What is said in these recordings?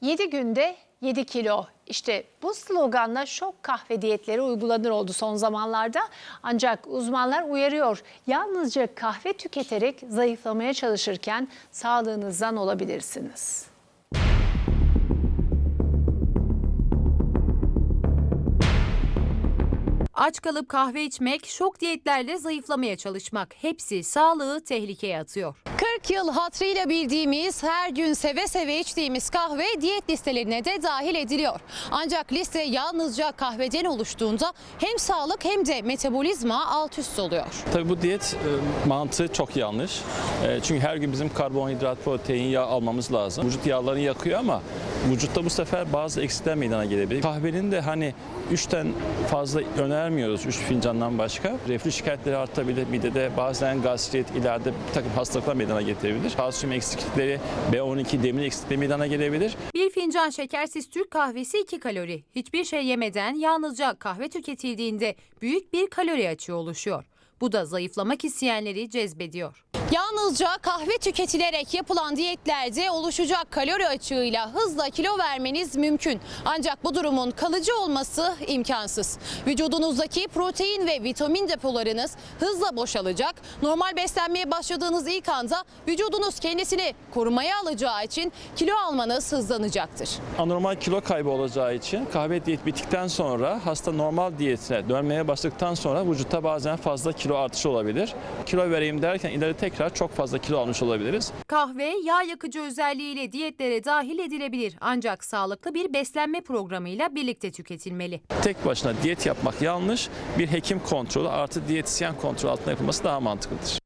7 günde 7 kilo. İşte bu sloganla şok kahve diyetleri uygulanır oldu son zamanlarda. Ancak uzmanlar uyarıyor. Yalnızca kahve tüketerek zayıflamaya çalışırken sağlığınızdan olabilirsiniz. Aç kalıp kahve içmek, şok diyetlerle zayıflamaya çalışmak hepsi sağlığı tehlikeye atıyor. 40 yıl hatrıyla bildiğimiz, her gün seve seve içtiğimiz kahve diyet listelerine de dahil ediliyor. Ancak liste yalnızca kahveden oluştuğunda hem sağlık hem de metabolizma alt üst oluyor. Tabii bu diyet e, mantığı çok yanlış. E, çünkü her gün bizim karbonhidrat, protein, yağ almamız lazım. Vücut yağlarını yakıyor ama vücutta bu sefer bazı eksikler meydana gelebilir. Kahvenin de hani 3'ten fazla önermiyoruz 3 fincandan başka. Reflü şikayetleri artabilir. Midede bazen gastrit, ileride bir takım hastalıklar meydana getirebilir. Kalsiyum eksiklikleri, B12, demir eksikliği meydana gelebilir. Bir fincan şekersiz Türk kahvesi 2 kalori. Hiçbir şey yemeden yalnızca kahve tüketildiğinde büyük bir kalori açığı oluşuyor. Bu da zayıflamak isteyenleri cezbediyor. Yalnızca kahve tüketilerek yapılan diyetlerde oluşacak kalori açığıyla hızla kilo vermeniz mümkün. Ancak bu durumun kalıcı olması imkansız. Vücudunuzdaki protein ve vitamin depolarınız hızla boşalacak. Normal beslenmeye başladığınız ilk anda vücudunuz kendisini korumaya alacağı için kilo almanız hızlanacaktır. Anormal kilo kaybı olacağı için kahve diyet bittikten sonra hasta normal diyetine dönmeye başladıktan sonra vücutta bazen fazla kilo artışı olabilir. Kilo vereyim derken ileri tekrar çok fazla kilo almış olabiliriz. Kahve yağ yakıcı özelliğiyle diyetlere dahil edilebilir ancak sağlıklı bir beslenme programıyla birlikte tüketilmeli. Tek başına diyet yapmak yanlış. Bir hekim kontrolü artı diyetisyen kontrolü altında yapılması daha mantıklıdır.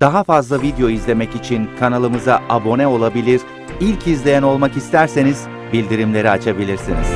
Daha fazla video izlemek için kanalımıza abone olabilir, ilk izleyen olmak isterseniz bildirimleri açabilirsiniz.